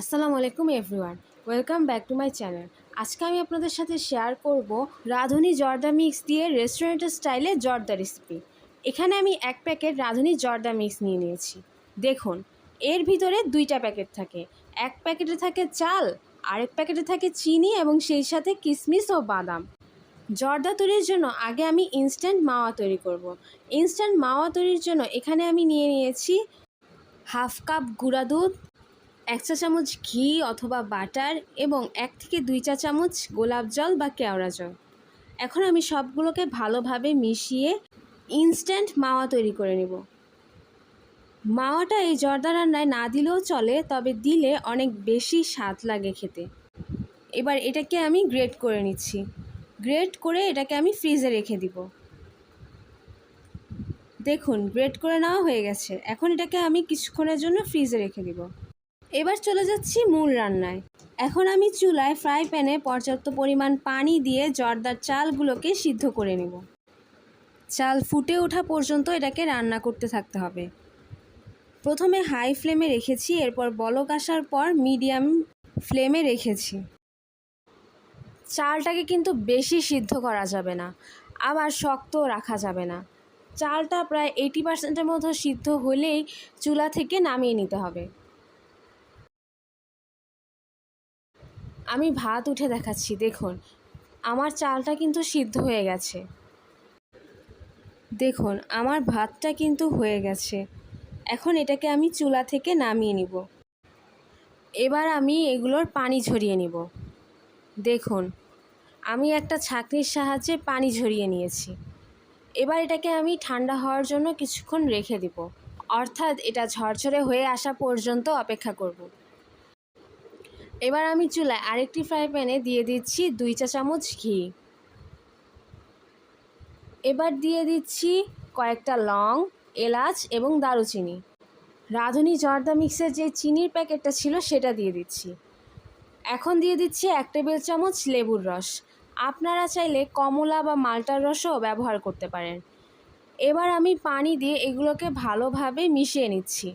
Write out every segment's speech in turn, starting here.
আসসালামু আলাইকুম everyone, welcome back to my channel. আজকে আমি আপনাদের সাথে শেয়ার করব রাঁধুনি জর্দা মিক্স দিয়ে রেস্টুরেন্টের স্টাইলে জর্দা রেসিপি। এখানে আমি এক প্যাকেট রাঁধুনি জর্দা মিক্স নিয়ে নিয়েছি। দেখুন, এর ভিতরে দুইটা প্যাকেট থাকে। এক প্যাকেটে থাকে চাল, আরেক প্যাকেটে থাকে চিনি এবং সেই সাথে কিশমিশ ও বাদাম। জর্দা তৈরির জন্য আগে আমি ইনস্ট্যান্ট মাওয়া তৈরি করব। ইনস্ট্যান্ট মাওয়া তৈরির জন্য এখানে আমি নিয়ে নিয়েছি হাফ কাপ গুঁড়া দুধ এক চা চামচ ঘি অথবা বাটার এবং এক থেকে দুই চা চামচ গোলাপ জল বা কেওড়া জল। এখন আমি সবগুলোকে ভালোভাবে মিশিয়ে ইনস্ট্যান্ট মাওয়া তৈরি করে নেব। মাওয়াটা এই জর্দা রান্নায় না দিলেও চলে, তবে দিলে অনেক বেশি স্বাদ লাগে খেতে। এবার এটাকে আমি গ্রেট করে নিচ্ছি। গ্রেট করে এটাকে আমি ফ্রিজে রেখে দিব। দেখুন গ্রেট করে নেওয়া হয়ে গেছে। এখন এটাকে আমি কিছুক্ষণের জন্য ফ্রিজে রেখে দিব। এবার চলে যাচ্ছি মূল রান্নায়। এখন আমি চুলায় ফ্রাই প্যানে পর্যাপ্ত পরিমাণ পানি দিয়ে জর্দার চালগুলোকে সিদ্ধ করে নেব। চাল ফুটে ওঠা পর্যন্ত এটাকে রান্না করতে থাকতে হবে। প্রথমে হাই ফ্লেমে রেখেছি, এরপর বলক আসার পর মিডিয়াম ফ্লেমে রেখেছি। চালটাকে কিন্তু বেশি সিদ্ধ করা যাবে না, আবার শক্ত রাখা যাবে না। চালটা প্রায় এইটি পার্সেন্টের মতো সিদ্ধ হলেই চুলা থেকে নামিয়ে নিতে হবে। আমি ভাত উঠে দেখাচ্ছি, দেখুন। আমার চালটা কিন্তু সিদ্ধ হয়ে গেছে। দেখুন, আমার ভাতটা কিন্তু হয়ে গেছে। এখন এটাকে আমি চুলা থেকে নামিয়ে নিব। এবার আমি এগুলোর পানি ঝরিয়ে নিব। দেখুন, আমি একটা ছাঁকনির সাহায্যে পানি ঝরিয়ে নিয়েছি। এবার এটাকে আমি ঠান্ডা হওয়ার জন্য কিছুক্ষণ রেখে দিব। অর্থাৎ এটা ঝরঝরে হয়ে আসা পর্যন্ত অপেক্ষা করব। এবার আমি চুলায় আরেকটি ফ্রাই প্যানে দিয়ে দিচ্ছি দুই চা চামচ ঘি। এবার দিয়ে দিচ্ছি কয়েকটা লং, এলাচ এবং দারুচিনি। রাঁধুনি জর্দা মিক্সের যে চিনির প্যাকেটটা ছিল সেটা দিয়ে দিচ্ছি। এখন দিয়ে দিচ্ছি এক টেবিল চামচ লেবুর রস। আপনারা চাইলে কমলা বা মাল্টার রসও ব্যবহার করতে পারেন। এবার আমি পানি দিয়ে এগুলোকে ভালোভাবে মিশিয়ে নিচ্ছি।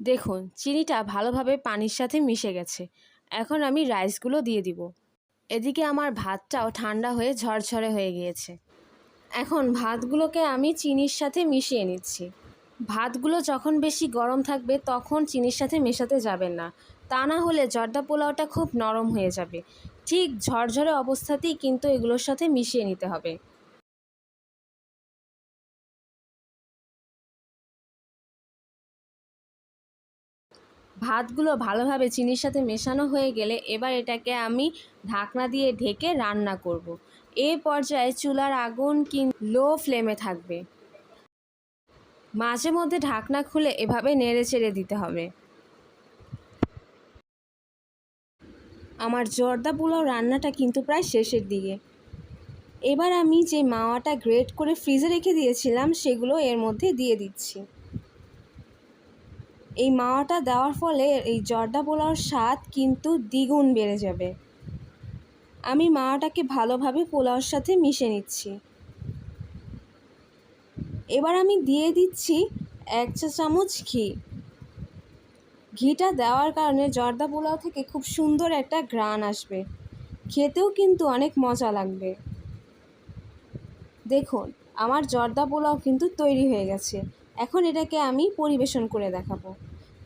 দেখুন, চিনিটা ভালোভাবে পানির সাথে মিশে গেছে। এখন আমি রাইসগুলো দিয়ে দিব। এদিকে আমার ভাতটাও ঠান্ডা হয়ে ঝরঝরে হয়ে গিয়েছে। এখন ভাতগুলোকে আমি চিনির সাথে মিশিয়ে নিচ্ছি। ভাতগুলো যখন বেশি গরম থাকবে তখন চিনির সাথে মেশাতে যাবেন না। তা না হলে জর্দা পোলাওটা খুব নরম হয়ে যাবে। ঠিক ঝরঝরে অবস্থাতেই কিন্তু এগুলোর সাথে মিশিয়ে নিতে হবে। ভাতগুলো ভালোভাবে চিনির সাথে মেশানো হয়ে গেলে এবার এটাকে আমি ঢাকনা দিয়ে ঢেকে রান্না করব। এ পর্যায়ে চুলার আগুন কিন লো ফ্লেমে থাকবে। মাঝে মধ্যে ঢাকনা খুলে এভাবে নেড়ে চেড়ে দিতে হবে। আমার জর্দা পোলাও রান্নাটা কিন্তু প্রায় শেষের দিকে। এবার আমি যে মাওয়াটা গ্রেট করে ফ্রিজে রেখে দিয়েছিলাম সেগুলো এর মধ্যে দিয়ে দিচ্ছি। এই মাওয়াটা দেওয়ার ফলে এই জর্দা পোলাওর স্বাদ কিন্তু দ্বিগুণ বেড়ে যাবে। আমি মাওয়াটাকে ভালোভাবে পোলাওর সাথে মিশে নিচ্ছি। এবার আমি দিয়ে দিচ্ছি এক চা চামচ ঘি। ঘিটা দেওয়ার কারণে জর্দা পোলাও থেকে খুব সুন্দর একটা ঘ্রাণ আসবে। খেতেও কিন্তু অনেক মজা লাগবে। দেখুন, আমার জর্দা পোলাও কিন্তু তৈরি হয়ে গেছে। এখন এটাকে আমি পরিবেশন করে দেখাবো।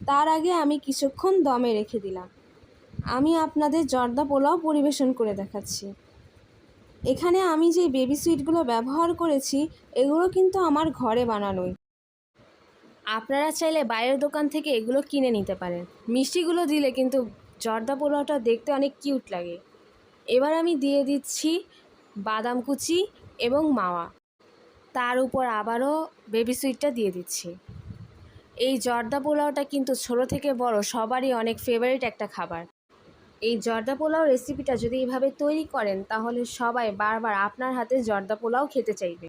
তার আগে আমি কিছুক্ষণ দমে রেখে দিলাম। আমি আপনাদের জর্দা পোলাও পরিবেশন করে দেখাচ্ছি। এখানে আমি যে বেবি সুইটগুলো ব্যবহার করেছি, এগুলো কিন্তু আমার ঘরে বানানোই। আপনারা চাইলে বাইরের দোকান থেকে এগুলো কিনে নিতে পারেন। মিষ্টিগুলো দিলে কিন্তু জর্দা পোলাওটা দেখতে অনেক কিউট লাগে। এবার আমি দিয়ে দিচ্ছি বাদাম কুচি এবং মাওয়া। তার উপর আবারও বেবি সুইটটা দিয়ে দিচ্ছি। এই জর্দা পোলাওটা কিন্তু ছোটো থেকে বড় সবারই অনেক ফেভারিট একটা খাবার। এই জর্দা পোলাও রেসিপিটা যদি এভাবে তৈরি করেন, তাহলে সবাই বারবার আপনার হাতে জর্দা পোলাও খেতে চাইবে।